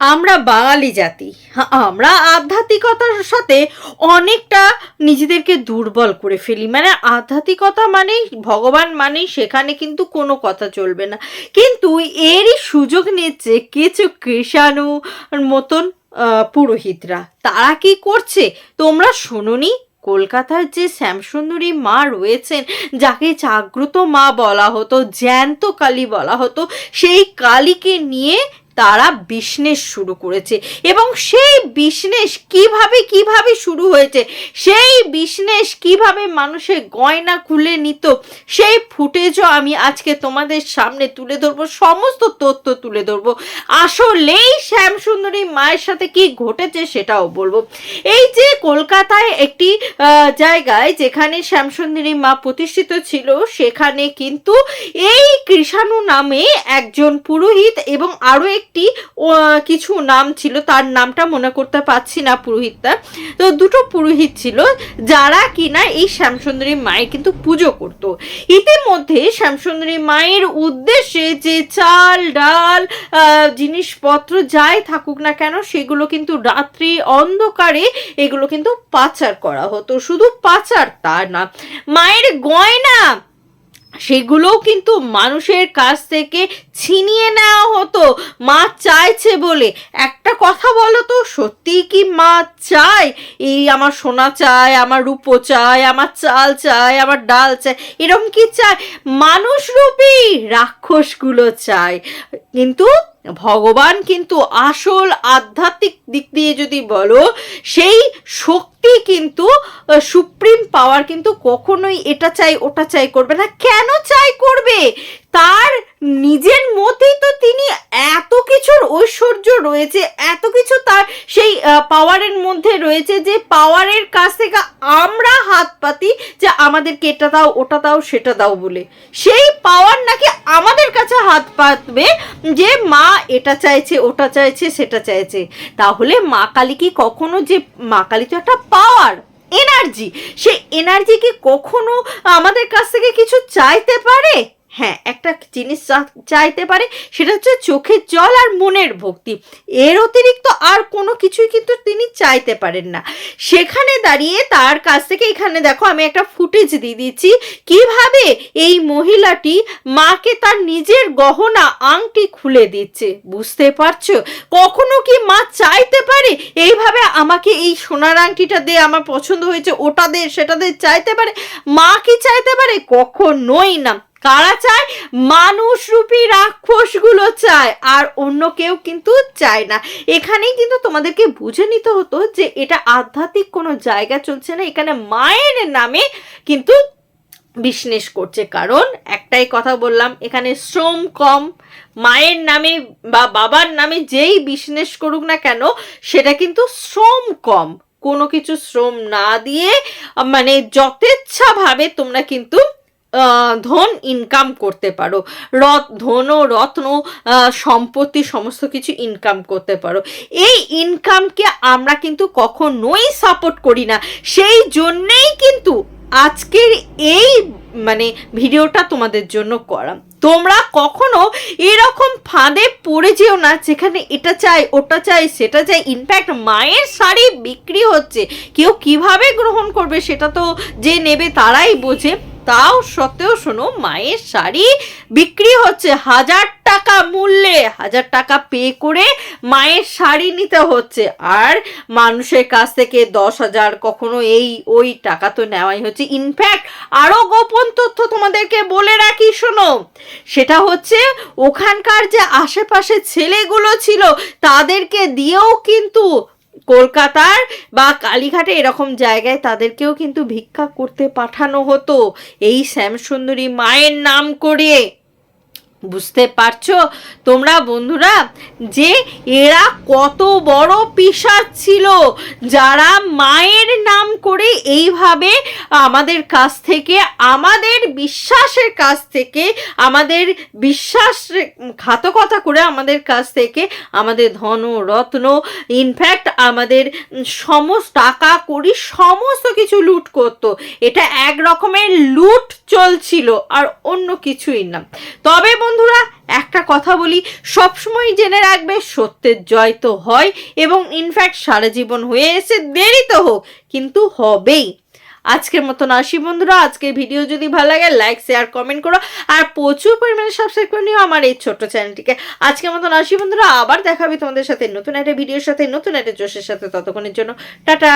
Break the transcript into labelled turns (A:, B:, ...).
A: আমরা বাঙালি জাতি। আমরা আধ্যাত্মিকতার সাথে অনেকটা নিজেদেরকে দুর্বল করে ফেলি। মানে আধ্যাত্মিকতা মানেই, ভগবান মানেই সেখানে কিন্তু কোনো কথা চলবে না। কিন্তু এরই সুযোগ নিচ্ছে কিছু কৃষাণু মতন পুরোহিতরা। তারা কি করছে? তোমরা শোনোনি, কলকাতার যে শ্যামসুন্দরী মা রয়েছেন, যাকে জাগ্রত মা বলা হতো, জ্যান্ত কালী বলা হতো, সেই কালীকে নিয়ে তারা বিজনেস শুরু করেছে এবং সেই বিজনেস কীভাবে কীভাবে শুরু হয়েছে? সেই বিজনেস কীভাবে মানুষের গয়না খুলে নিত, সেই ফুটেজও আমি আজকে তোমাদের সামনে তুলে ধরবো, সমস্ত তথ্য তুলে ধরবো। আসলেই শ্যামসুন্দরী মায়ের সাথে কি ঘটেছে সেটাও বলব। এই যে কলকাতায় একটি জায়গায় যেখানে শ্যামসুন্দরী মা প্রতিষ্ঠিত ছিল, সেখানে কিন্তু এই কৃষাণু নামে একজন পুরোহিত এবং আরও একটি কিছু নাম ছিল, তার নামটা মনে করতে পারছি না পুরোহিতটা। তো দুটো পুরোহিত ছিল, যারা কিনা এই শ্যামসুন্দরী মায়ের কিন্তু পুজো করত। ইতিমধ্যে শ্যামসুন্দরী মায়ের উদ্দেশ্যে যে চাল, ডাল জিনিসপত্র যাই থাকুক না কেন, সেগুলো কিন্তু রাত্রি অন্ধকারে এগুলো কিন্তু পাচার করা হতো। শুধু পাচার তা না, মায়ের গয়না সেগুলোও কিন্তু মানুষের কাছ থেকে ছিনিয়ে নেওয়া হতো। মা চাইছে বলে। একটা কথা বলো তো, সত্যি কি মা চায়? এই আমার সোনা চায়, আমার রূপো চায়, আমার চাল চায়, আমার ডাল চায় এরকম কি চায়? মানুষরূপী রাক্ষসগুলো চায়। কিন্তু ভগবান কিন্তু আসল আধ্যাত্মিক দিক দিয়ে যদি বলো, সেই শক্তি কিন্তু সুপ্রিম পাওয়ার কিন্তু কখনোই এটা চাই, ওটা চাই করবে না। কেন চাই করবে? তার নিজের মতেই তো তিনি এত কিছুর ঐশ্বর্য রয়েছে, এত কিছু তার সেই পাওয়ারের মধ্যে রয়েছে যে পাওয়ারের কাছ থেকে আমরা হাত পাতি যে আমাদেরকে এটা দাও, ওটা দাও, সেটা দাও বলে। সেই পাওয়ার নাকি আমাদের কাছে হাত পাতবে যে মা এটা চাইছে, ওটা চাইছে, সেটা চাইছে। তাহলে মা কালী কি কখনো যে, মা কালী তো একটা পাওয়ার। এনার্জি সেই এনার্জি কি কখনো আমাদের কাছ থেকে কিছু চাইতে পারে? হ্যাঁ একটা জিনিস চাইতে পারে, সেটা হচ্ছে চোখের জল আর মনের ভক্তি। এর অতিরিক্ত আর কোনো কিছুই কিন্তু তিনি চাইতে পারেন না। সেখানে দাঁড়িয়ে তার কাছ থেকে এখানে দেখো, আমি একটা ফুটেজ দিয়ে দিচ্ছি কীভাবে এই মহিলাটি মাকে তার নিজের গহনা, আংটি খুলে দিচ্ছে? বুঝতে পারছ? কখনো কি মা চাইতে পারে? এইভাবে আমাকে এই সোনার আংটিটা দে, আমার পছন্দ হয়েছে, ওটা দে, সেটা দে, চাইতে পারে? মা কি চাইতে পারে? কখনোই না। কারা চায়? মানুষ মানুষরূপী রাক্ষসগুলো চায়, আর অন্য কেউ কিন্তু চায় না। এখানেই কিন্তু তোমাদেরকে বুঝে নিতে হতো যে এটা আধ্যাত্মিক কোনো জায়গা চলছে না, এখানে মায়ের নামে কিন্তু বিজনেস করছে। কারণ একটাই কথা বললাম, এখানে শ্রম কম। মায়ের নামে বা বাবার নামে যেই বিজনেস করুক না কেন, সেটা কিন্তু শ্রম কম। কোনো কিছু শ্রম না দিয়ে মানে যথেচ্ছাভাবে তোমরা কিন্তু ধন ইনকাম করতে পারো। রথ ধন রত্ন সম্পত্তি সমস্ত কিছু ইনকাম করতে পারো। এই ইনকামকে আমরা কিন্তু কখনোই সাপোর্ট করি না। সেই জন্যেই কিন্তু আজকের এই মানে ভিডিওটা তোমাদের জন্য করা। তোমরা কখনো এরকম ফাঁদে পড়ে যেও না, যেখানে এটা চাই, ওটা চাই, সেটা চাই। ইনফ্যাক্ট মায়ের শাড়ি বিক্রি হচ্ছে। কেউ কীভাবে গ্রহণ করবে সেটা তো যে নেবে তারাই বোঝে। তাও সত্ত্বেও শোনো, মায়ের শাড়ি বিক্রি হচ্ছে হাজার টাকা মূল্যে। হাজার টাকা পে করে মায়ের শাড়ি নিতে হচ্ছে। আর মানুষের কাছ থেকে দশ হাজার কখনো এই, ওই টাকা তো নেওয়াই হচ্ছে। ইনফ্যাক্ট আরও গোপন তথ্য তোমাদেরকে বলে রাখি, শোনো। সেটা হচ্ছে, ওখানকার যে আশেপাশে ছেলেগুলো ছিল, তাদেরকে দিয়েও কিন্তু কলকাতার বা কালীঘাটে এরকম জায়গায় তাদেরকেও কিন্তু ভিক্ষা করতে পাঠানো হতো। এই শ্যামসুন্দরী মায়ের নাম করে। বুঝতে পারছ? তোমরা বন্ধুরা, যে এরা কত বড় পিসাচ ছিল, যারা মায়ের নাম করে এইভাবে আমাদের কাছ থেকে, আমাদের বিশ্বাসের কাছ থেকে, আমাদের বিশ্বাস ঘাতকতা করে আমাদের কাছ থেকে আমাদের ধন, রত্ন ইনফ্যাক্ট আমাদের সমস্ত টাকা করি সমস্ত কিছু লুট করত। এটা এক রকমের লুট চলছিল, আর অন্য কিছুই না। তবে বন্ধুরা, একটা কথা বলি সবসময় জেনে রাখবে, সত্যের জয় তো হয় এবং ইনফ্যাক্ট সারা জীবন হয়ে এসে দেরি তো হোক, কিন্তু হবেই। আজকের মতন আসি বন্ধুরা, আজকের ভিডিও যদি ভালো লাগে লাইক শেয়ার কমেন্ট করো, আর প্রচুর পরিমাণে সাবস্ক্রাইব করে নিও আমার এই ছোট্ট চ্যানেলটিকে আজকের মতন আসি বন্ধুরা, আবার দেখাবে তোমাদের সাথে নতুন একটা ভিডিওর সাথে, নতুন একটা জোশের সাথে, ততক্ষণের জন্য, টাটা!